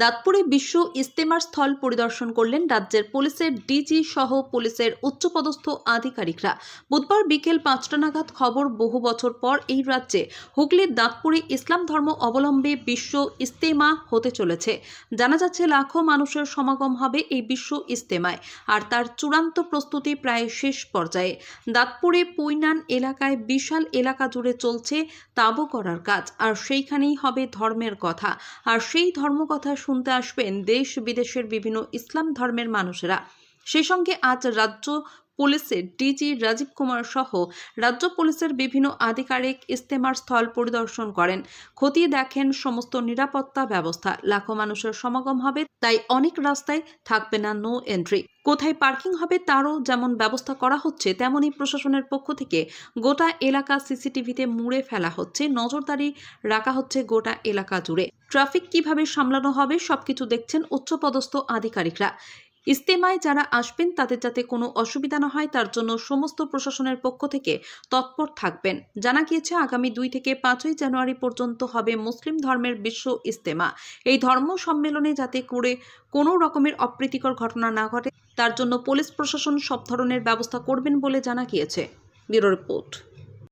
দাঁতপুরে বিশ্ব ইস্তেমার স্থল পরিদর্শন করলেন রাজ্যের পুলিশের ডিজি সহ পুলিশের উচ্চপদস্থ আধিকারিকরা। বুধবার বিকেল পাঁচটা নাগাদ খবর বহু বছর পর এই রাজ্যে হুগলির দাঁতপুরে ইসলাম ধর্ম অবলম্বে বিশ্ব ইস্তেমা হতে চলেছে। জানা যাচ্ছে, লাখো মানুষের সমাগম হবে এই বিশ্ব ইস্তেমায়, আর তার চূড়ান্ত প্রস্তুতি প্রায় শেষ পর্যায়ে। দাঁতপুরে পৈনান এলাকায় বিশাল এলাকা জুড়ে চলছে তাবু করার কাজ, আর সেইখানেই হবে ধর্মের কথা। আর সেই ধর্মকথা শুনতে আসবেন দেশ বিদেশের বিভিন্ন ইসলাম ধর্মের মানুষেরা। সেই সঙ্গে আজ রাজ্য পুলিশের ডিজি রাজীব কুমার সহ রাজ্য পুলিশের বিভিন্ন আধিকারিক ইস্তেমার স্থল পরিদর্শন করেন। খতিয়ে দেখেন সমস্ত নিরাপত্তা ব্যবস্থা। লাখো মানুষের সমাগম হবে, তাই অনেক রাস্তায় থাকবে না নো এন্ট্রি। কোথায় পার্কিং হবে তারও যেমন ব্যবস্থা করা হচ্ছে, তেমনই প্রশাসনের পক্ষ থেকে গোটা এলাকা সিসিটিভিতে মুড়ে ফেলা হচ্ছে, নজরদারি রাখা হচ্ছে গোটা এলাকা জুড়ে। ট্রাফিক কীভাবে সামলানো হবে সবকিছু দেখছেন উচ্চপদস্থ আধিকারিকরা। ইস্তেমায় যারা আসবেন তাদের যাতে কোনো অসুবিধা না হয়, তার জন্য সমস্ত প্রশাসনের পক্ষ থেকে তৎপর থাকবেন। জানা গিয়েছে, আগামী দুই থেকে পাঁচই জানুয়ারি পর্যন্ত হবে মুসলিম ধর্মের বিশ্ব ইস্তেমা। এই ধর্ম সম্মেলনে যাতে করে কোনো রকমের অপ্রীতিকর ঘটনা না ঘটে, তার জন্য পুলিশ প্রশাসন সব ধরনের ব্যবস্থা করবেন বলে জানা গিয়েছে। Bureau report.